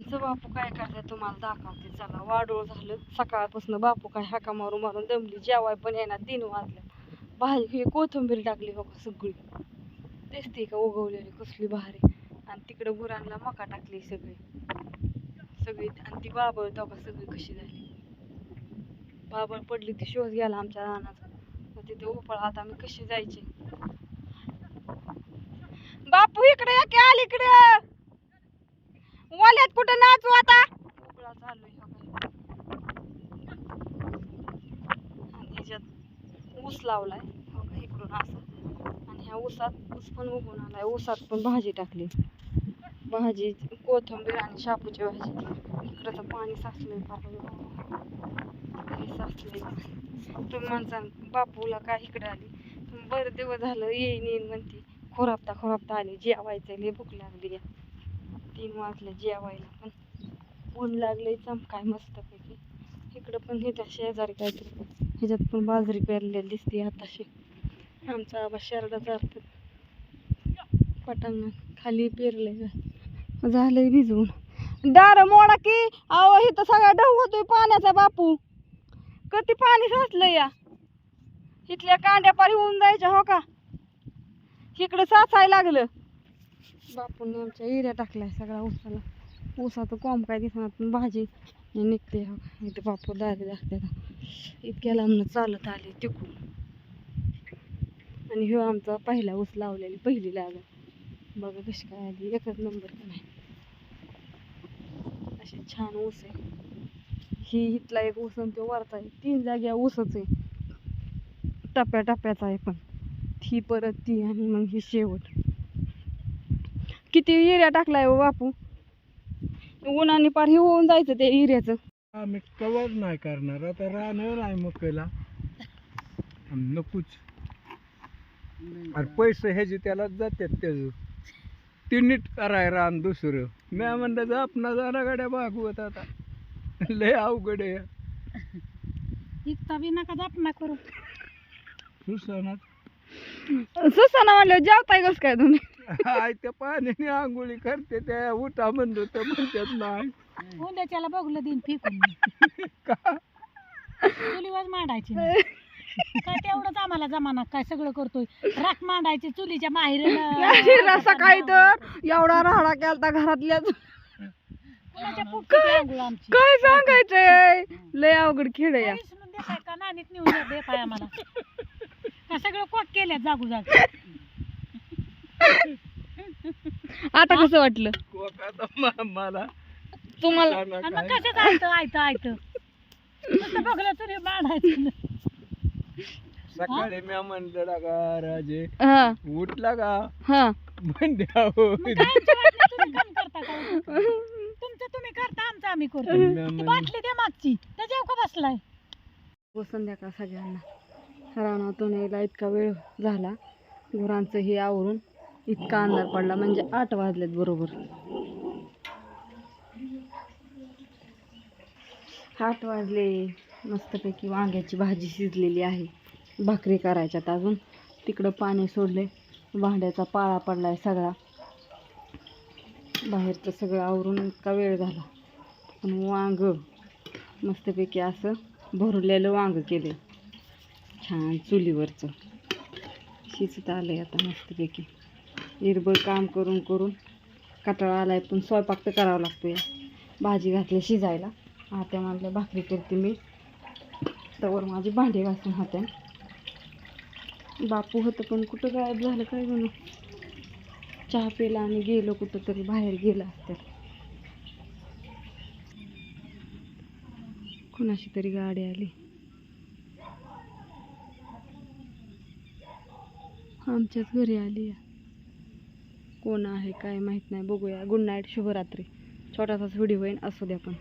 तुमचं बापू काय करताय तुम्हाला दाखवते. चला वाडोळ झालं. सकाळपासून बापू काय हाका मारून मारून दमली. जेवाय पण येणार तीन वाजल्या भाजी ही कोथिंबीर टाकली हो बघा सगळी. तेच ती का उगवलेली कसली भारी. आणि तिकडे गुरांना मका टाकली सगळी. सगळी आणि ती बाबळ तो का सगळी कशी झाली. बाबळ पडली ती शोध गेला आमच्या रानाचा मग तिथे उपळ आता आम्ही कशी जायचे? बापू इकडे या की अलीकडे. वाल्यात कुठं नाचू आता? आहे आणि ऊस लावलाय. हो का इकडून असं. आणि ह्या ऊसात ऊस पण उगून आलाय. ऊसात पण भाजी टाकली. भाजी कोथिंबीर आणि शापूची भाजी. इकडं तर पाणी साचलंय पाणी साचलंय. तुम्ही म्हणता बापूला काय इकडे आली? बरं दिवस झालं येईन येईन म्हणते. खोरापता खोरापता आली. जेवायचं लय भूक लागली. आहे. तीन वाजले जेवायला पण. ऊन लागले चमकाय मस्तपैकी. इकडं पण हे त्या शेजारी काहीतरी ह्याच्यात पण बाजरी पेरलेली दिसते आताशी. आमचा आबा शेरडा चालतो पटांगण खाली पेरले झालंय भिजवून. दार मोडा की. अहो इथं सगळा ढव होतोय पाण्याचा बापू. कधी पाणी साचलं या? इथल्या कांड्या पारी होऊन जायच्या हो का? इकडं साचायला लागलं. बापून आमच्या एरिया टाकलाय सगळा ऊसाला. ऊसाचं कोंब काय दिसणार पण भाजी निघते इथे बापू दारी लागते इतक्या लांबनं चालत आले तिकून आणि ह्यो आमचा पहिला ऊस लावलेली पहिली लागल बघा कशी काय आली एकच नंबर का नाही असे छान ऊस आहे. ही इथला एक ऊस आणि तो वरचा आहे. तीन जाग्या ऊसच आहे. टप्प्या टप्प्याचा आहे पण. ही परत ती आणि मग ही शेवट. किती युरिया टाकलाय हो बापू? उन्हाने पार हे होऊन जायचं ते युरियाचं आम्ही कवर नाही करणार आता राहणार नाही मकईला. नकोच. अरे पैसे ह्याचे त्याला जातात त्याचं ते नीट कराय रान दुसरं. मी म्हणलं जा आपणा जाणा गाड्या भागवत आता. लय अवघड आहे. इकता बी नका जाप ना करू. सुसनात. सुसाना म्हणलं जेवताय कस काय तुम्ही? आय त्या पाण्याने आंघोळी करते त्या उठा म्हणलो तर म्हणतात नाही. उद्याच्याला बघलं दिन फेकून. का? चुलीवर मांडायची काय तेवढंच आम्हाला जमाना काय सगळं करतोय. राख मांडायची चुलीच्या माहेर सकाळी तर एवढा राहडा केलता घरातल्या कुणाच्या पोटची आंघोळ आमची? काय सांगायचंय? लय अवघड खेळ या. विसरून देताय का? नाणीत नेऊन द्या- देताय आम्हाला. का सगळं कोक केल्या जागू जाग आता कसं वाटलं? कोकाचा मा- मला तुम्हाला? आणि मग काय. कसं आयतं आयतं आयतं नुसतं बघलं तरी मांडायचं सकाळी मी म्हणलं का राजे हा. उठला का? हा. म्हणजे हो तुम्ही काम करता का? तुमचं तुम्ही करता आमचं आम्ही करतो. ती बाटली दे मागची त्याच्यावर का बसलाय. व संध्याकाळ सगळ्यांना. रानातून यायला इतका वेळ झाला. गुरांचं हे आवरून इतका अंधार पडला म्हणजे आठ वाजलेत बरोबर. आठ वाजले मस्तपैकी वांग्याची भाजी शिजलेली आहे. भाकरी करायच्यात अजून. तिकडं पाणी सोडले भांड्याचा पाळा पडला आहे सगळा. बाहेरचं सगळं आवरून इतका वेळ झाला. पण वांग मस्तपैकी असं भरलेलं वांग केले छान चुलीवरचं. शिजत आहे आता मस्तपैकी. निर्बळ काम करून करून कटाळा आला आहे पण स्वयंपाक तर करावा लागतो आहे भाजी घातली शिजायला. हात्या म्हणलं भाकरी करते मी. त्यावर माझी भांडी घासून हात्या. बापू होतं पण कुठं गायब झालं काय म्हणून चहा पिला आणि गेलो कुठं तरी बाहेर गेला असत्या कुणाशी तरी गाडी आली. आमच्याच घरी आली या. कोण आहे काय माहीत नाही. बघूया. गुड नाईट शुभरात्री. छोटासाच व्हिडिओ होईन असू द्या पण